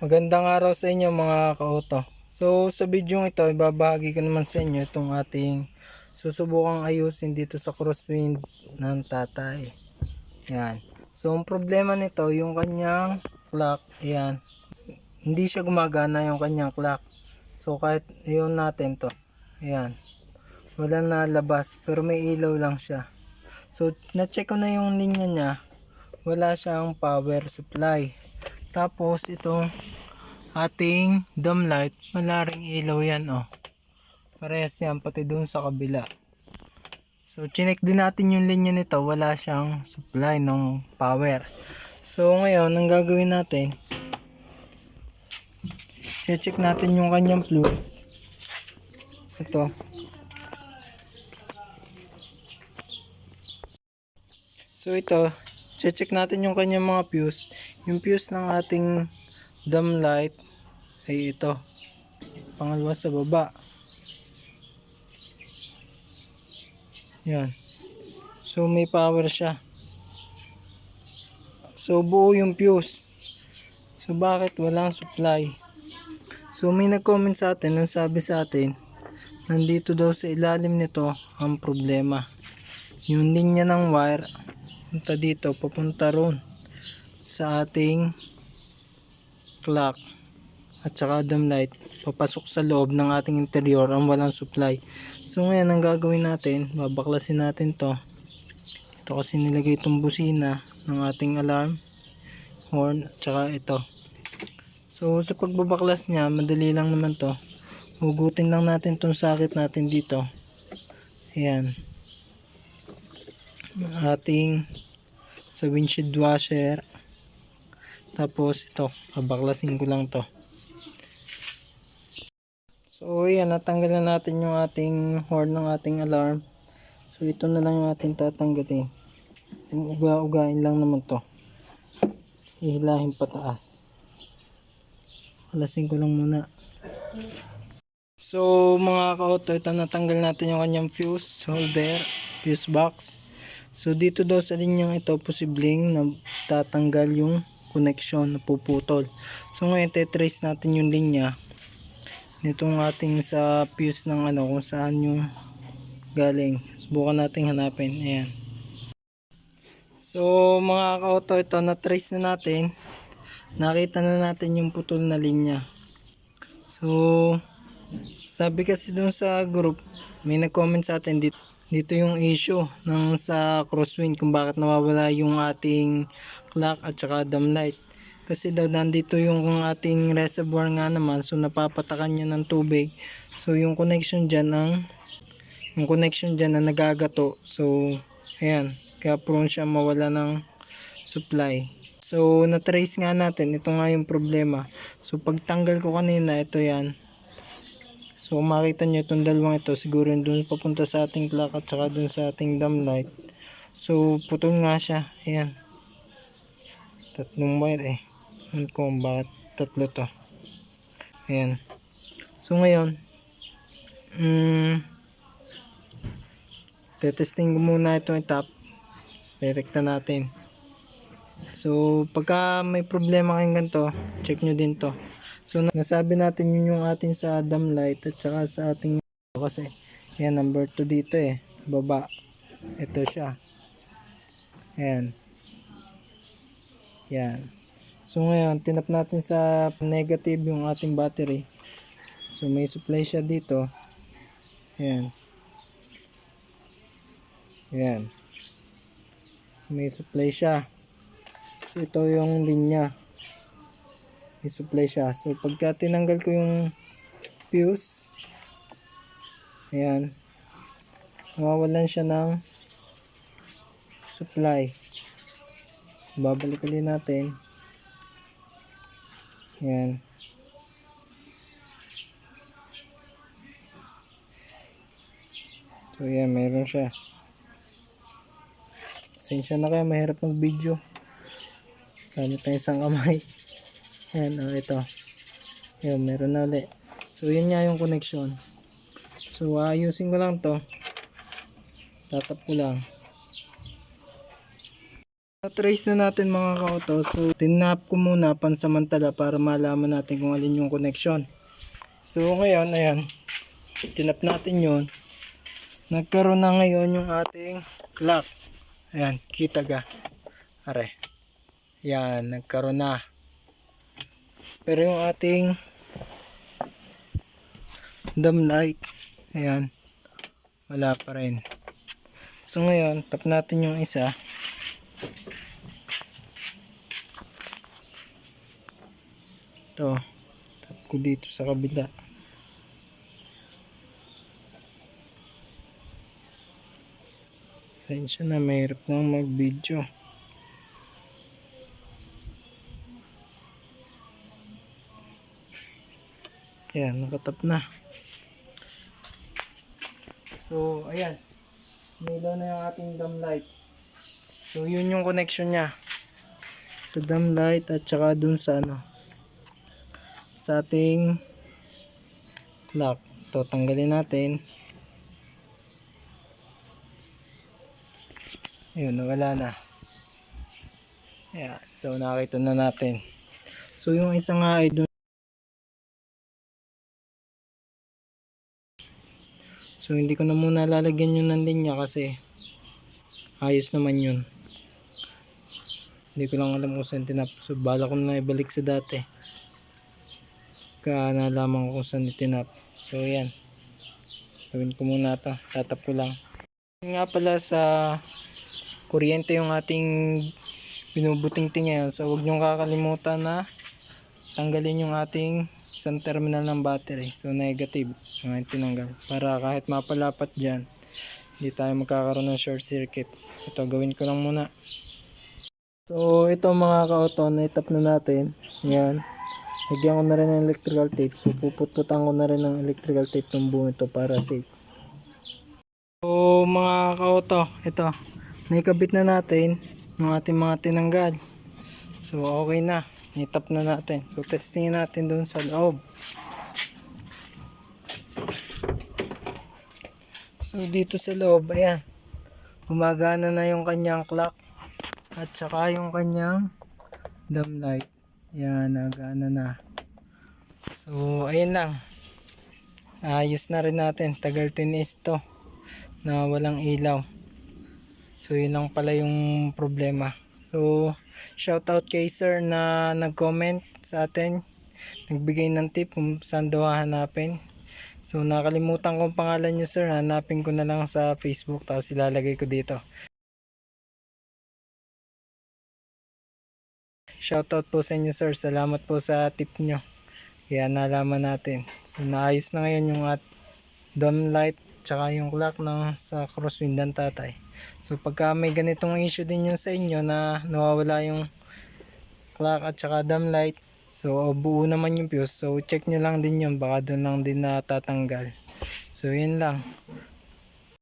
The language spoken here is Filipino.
Magandang araw sa inyo mga kauto. So sa video ito, ibabahagi ko naman sa inyo itong ating susubukang ayusin dito sa crosswind ng tatay. Yan. So ang problema nito, yung kanyang clock, yan. Hindi siya gumagana yung kanyang clock. So kahit yun natin to. Yan. Wala na labas, pero may ilaw lang siya. So na-check ko na yung linya niya. Wala siyang power supply. Tapos itong ating dome light, wala ring ilaw yan oh. Parehas yan pati doon sa kabila. So chinek din natin yung linya nito, wala siyang supply ng power. So ngayon, ang gagawin natin, check natin yung kanyang fuse. Ito. So ito, check natin yung kanyang mga fuse. Yung fuse ng ating dome light ay ito. Pangalawa sa baba. Yan. So may power siya. So buo yung fuse. So bakit walang supply? So may nag-comment sa atin, ang sabi sa atin, nandito daw sa ilalim nito ang problema. Yung linya ng wire, punta dito, papunta ron sa ating clock at saka dome light. Papasok sa loob ng ating interior ang walang supply. So ngayon ang gagawin natin babaklasin natin to. Ito kasi nilagay itong busina ng ating alarm horn at saka ito. So sa pagbabaklas nya madali lang naman to. Hugutin lang natin tong sakit natin dito. Ayan. Ating sa windshield washer tapos ito pabaklasin ko lang to. So yan natanggal na natin yung ating horn ng ating alarm. So ito na lang yung ating tatanggalin. Yung uga-ugain lang naman to. Ihilahin pataas. Alasin ko lang muna. So mga ka-auto ito natanggal natin yung kanyang fuse holder fuse box. So dito daw sa linyang ito posibleng na tatanggal yung connection na puputol. So ngayon tetrace natin yung linya nitong ating sa fuse ng ano kung saan yung galing. Subukan nating hanapin. Ayan. So mga ka-auto ito na trace na natin. Nakita na natin yung putol na linya. So sabi kasi dun sa group may nag-comment sa atin dito dito yung issue ng sa crosswind kung bakit nawawala yung ating clock at saka dam light. Kasi daw nandito yung ating reservoir nga naman so napapatakan niya ng tubig. So yung connection dyan ang yung connection dyan na nagagato. So ayan. Kaya prone siya mawala ng supply. So na-trace nga natin. Ito nga yung problema. So pagtanggal ko kanina ito yan So makita nyo itong dalawang ito, siguro dun papunta sa ating clock at saka dun sa ating dam light. So putol nga siya. Ayan. Tatlong wire eh. Ko kung bakit tatlo to. Ayan. So ngayon, mm, tetesting ko muna itong top. Direkta natin. So pagka may problema kayong ganito, check nyo din to. So nasabi natin yun yung atin sa dam light at saka sa ating kasi yan number 2 dito eh baba. Ito siya. Ayan. Yan. So ngayon tinap natin sa negative yung ating battery. So may supply siya dito. Ayan. Ayan. May supply siya. So ito yung linya i-supply siya. So pagka tinanggal ko yung fuse, ayan, mawawalan siya ng supply. Babalik ulit natin. Ayan. So yan, mayroon siya. Pasensya na kayo, mahirap mag video. Gamit tayo isang kamay. Ayan, oh, ito. Ayan, meron na ulit. So, yun nga yung connection. So, ayusin ko lang to. Tatap ko lang. Na-trace na natin mga kauto. So, tinap ko muna pansamantala para malaman natin kung alin yung connection. So, ngayon, ayan. Tinap natin yon Nagkaroon na ngayon yung ating clock. Ayan, kita ga. Are. Yan, nagkaroon na. Pero yung ating dam light, ayan, wala pa rin. So ngayon, tap natin yung isa. Ito, tap ko dito sa kabila. Pasensya na, mahirap nang mag-video. Ayan, nakatap na. So, ayan. Nilaw na yung ating dam light. So, yun yung connection niya. Sa dam light at saka dun sa ano. Sa ating clock. Ito, tanggalin natin. Ayun, wala na. Ayan, so nakita na natin. So, yung isa nga ay dun So hindi ko na muna lalagyan yun ng linya kasi ayos naman yun. Hindi ko lang alam kung saan tinap. So bala ko na ibalik sa dati. Ka nalaman ko kung saan itinap. So yan. Gawin ko muna to. Tatap ko lang. Yun nga pala sa kuryente yung ating binubuting-ting ngayon. So huwag niyong kakalimutan na tanggalin yung ating isang terminal ng battery. So negative yung tinanggal. Para kahit mapalapat dyan, hindi tayo magkakaroon ng short circuit. Ito gawin ko lang muna. So ito mga ka-auto, na-tap na natin. Yan. Lagyan ko na rin ng electrical tape. So puputputan ko na rin ng electrical tape ng buo ito para safe. So mga ka-auto, ito. Naikabit na natin yung ating mga tinanggal. So okay na. Nitap na natin. So testingin natin doon sa loob. So dito sa loob, ayan. Gumagana na yung kanyang clock. At saka yung kanyang dam light. Yan, nagana na. So ayun lang. Ayos na rin natin. Tagal tinis to. Na walang ilaw. So yun lang pala yung problema. So shout out kay sir na nag-comment sa atin. Nagbigay ng tip kung saan daw hanapin. So nakalimutan ko ang pangalan niyo sir. Hanapin ko na lang sa Facebook tapos ilalagay ko dito. Shoutout po sa inyo sir. Salamat po sa tip nyo. Kaya nalaman natin. So naayos na ngayon yung at dome light tsaka yung clock ng sa crosswind ng tatay. So pagka may ganitong issue din yung sa inyo na nawawala yung clock at saka dome light. So buo naman yung fuse. So check nyo lang din yun. Baka doon lang din natatanggal. So yun lang.